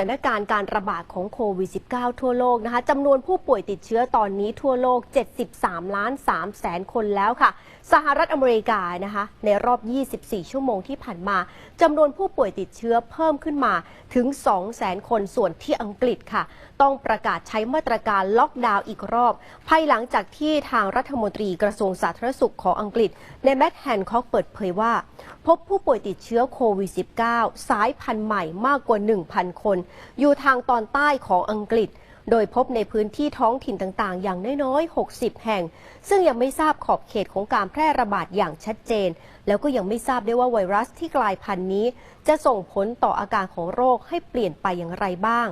ถานการณ์การระบาดของโควิด -19 ทั่วโลกนะคะจำนวนผู้ป่วยติดเชื้อตอนนี้ทั่วโลก 73 ล้าน3แสนคนแล้วค่ะ สหรัฐอเมริกานะคะในรอบ 24 ชั่วโมงที่ผ่านมาจำนวนผู้ป่วยติดเชื้อเพิ่มขึ้นมาถึง 2 แสนคนส่วนที่อังกฤษค่ะ ต้องประกาศใช้มาตรการล็อกดาวน์อีกรอบ ภายหลังจากที่ทางรัฐมนตรีกระทรวงสาธารณสุขของอังกฤษ ในแมทแฮนคอกเปิดเผยว่า พบผู้ป่วยติดเชื้อโควิด -19 สายพันธุ์ใหม่มากกว่า 1,000 คนอยู่ทางตอนใต้ของอังกฤษ โดยพบในพื้นที่ท้องถิ่นต่างๆ อย่างน้อยๆ 60 แห่ง ซึ่งยังไม่ทราบขอบเขตของการแพร่ระบาดอย่างชัดเจน แล้วก็ยังไม่ทราบได้ว่าไวรัสที่กลายพันธุ์นี้ จะส่งผลต่ออาการของโรคให้เปลี่ยนไปอย่างไรบ้าง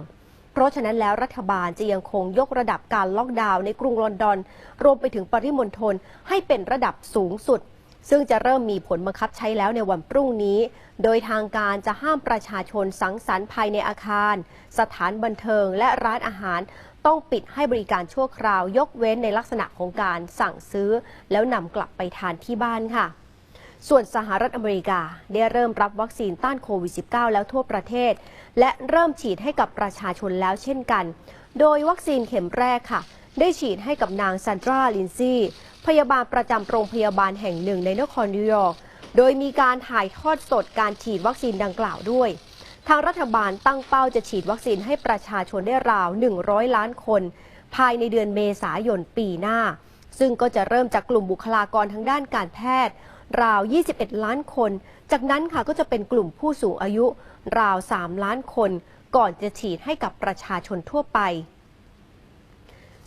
เพราะฉะนั้นแล้วรัฐบาลจะยังคงยกระดับการล็อกดาวน์ในกรุงลอนดอน รวมไปถึงปริมณฑลให้เป็นระดับสูงสุด ซึ่งจะเริ่มมีผลบังคับใช้แล้วในวันพรุ่งนี้ โดยทางการจะห้ามประชาชนสังสรรค์ภายในอาคาร สถานบันเทิงและร้านอาหารต้องปิดให้บริการชั่วคราวยกเว้นในลักษณะของการสั่งซื้อ แล้วนำกลับไปทานที่บ้านค่ะ ส่วนสหรัฐอเมริกาได้เริ่มรับวัคซีนต้านโควิด -19 แล้วทั่วประเทศ และเริ่มฉีดให้กับประชาชนแล้วเช่นกัน โดยวัคซีนเข็มแรกค่ะ ได้ฉีดให้กับนางซันดราลินซี่ พยาบาลประจำโรงพยาบาลแห่งหนึ่งในนครนิวยอร์ก โดยมีการถ่ายทอดสดการฉีดวัคซีนดังกล่าวด้วย ทางรัฐบาลตั้งเป้าจะฉีดวัคซีนให้ประชาชนได้ราว 100 ล้านคน ภายในเดือนเมษายนปีหน้า ซึ่งก็จะเริ่มจากกลุ่มบุคลากรทางด้านการแพทย์ ราว 21 ล้านคน จากนั้นค่ะก็จะเป็นกลุ่มผู้สูงอายุ ราว 3 ล้านคน ก่อนจะฉีดให้กับประชาชนทั่วไป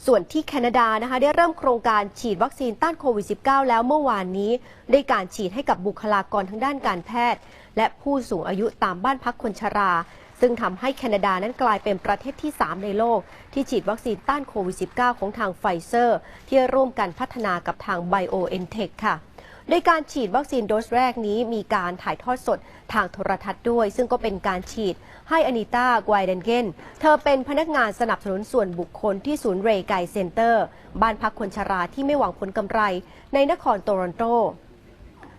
ส่วนที่แคนาดานะคะได้เริ่มโครงการฉีดวัคซีนต้านโควิด -19 แล้วเมื่อวานนี้ได้การฉีดให้กับบุคลากรทางด้านการแพทย์ และผู้สูงอายุตามบ้านพักคนชรา ซึ่งทำให้แคนาดานั้นกลายเป็นประเทศที่ 3 ในโลก ที่ฉีดวัคซีนต้านโควิด -19 ของทางไฟเซอร์ ที่ร่วมกันพัฒนากับทางไบโอเอ็นเทคค่ะ โดยการฉีดวัคซีนโดสแรกนี้มีการถ่ายทอดสดทางโทรทัศน์ด้วย ซึ่งก็เป็นการฉีดให้อนิต้าไกวเดนเกนเธอเป็นพนักงานสนับสนุนส่วนบุคคลที่ศูนย์เรย์ไกเซ็นเตอร์ บ้านพักคนชราที่ไม่หวังผลกำไร ในนครโตรอนโต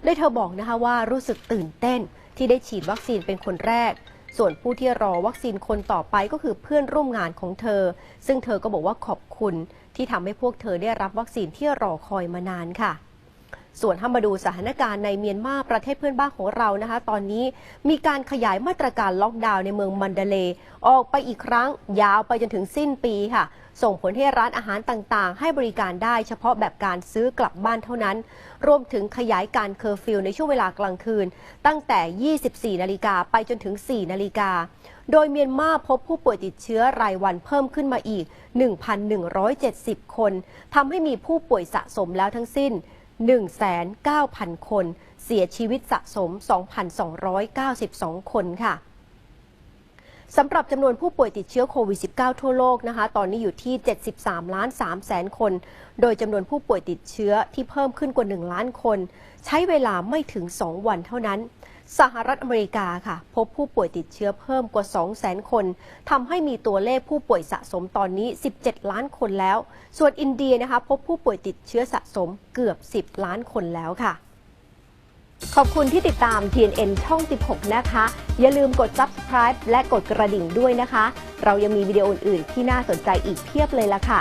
โดยเธอบอกนะคะว่ารู้สึกตื่นเต้นที่ได้ฉีดวัคซีนเป็นคนแรก ส่วนผู้ที่รอวัคซีนคนต่อไปก็คือเพื่อนร่วมงานของเธอ ซึ่งเธอก็บอกว่าขอบคุณที่ทำให้พวกเธอได้รับวัคซีนที่รอคอยมานานค่ะ ส่วนถ้ามาดูสถานการณ์ในเมียนมาประเทศเพื่อนบ้านของเรานะคะ ตอนนี้มีการขยายมาตรการล็อกดาวน์ในเมืองมันเดเล ออกไปอีกครั้งยาวไปจนถึงสิ้นปีค่ะ ส่งผลให้ร้านอาหารต่างๆ ให้บริการได้เฉพาะแบบการซื้อกลับบ้านเท่านั้น รวมถึงขยายการเคอร์ฟิวในช่วงเวลากลางคืน ตั้งแต่ 24 นาฬิกาไปจนถึง 4 นาฬิกา โดยเมียนมาพบผู้ป่วยติดเชื้อรายวันเพิ่มขึ้นมาอีก 1,170 คนทำให้มีผู้ป่วยสะสมแล้วทั้งสิ้น 1,900 คน เสียชีวิตสะสม 2,292 คนค่ะสำหรับจำนวนผู้ป่วยติดเชื้อโควิด -19 ทั่วโลกนะคะ ตอนนี้อยู่ที่ 73 ล้าน3แสนคน โดยจำนวนผู้ป่วยติดเชื้อที่เพิ่มขึ้นกว่า 1 ล้านคน ใช้เวลาไม่ถึง 2 วันเท่านั้น สหรัฐอเมริกาค่ะ พบผู้ป่วยติดเชื้อเพิ่มกว่า2แสนคนทำให้มีตัวเลขผู้ป่วยสะสมตอนนี้ 17 ล้านคนแล้ว ส่วนอินเดียนะคะ พบผู้ป่วยติดเชื้อสะสมเกือบ 10 ล้านคนแล้วค่ะ ขอบคุณที่ติดตาม TNN ช่อง 16 นะคะ อย่าลืมกด subscribe และกดกระดิ่งด้วยนะคะ เรายังมีวิดีโออื่นๆที่น่าสนใจอีกเพียบเลยละค่ะ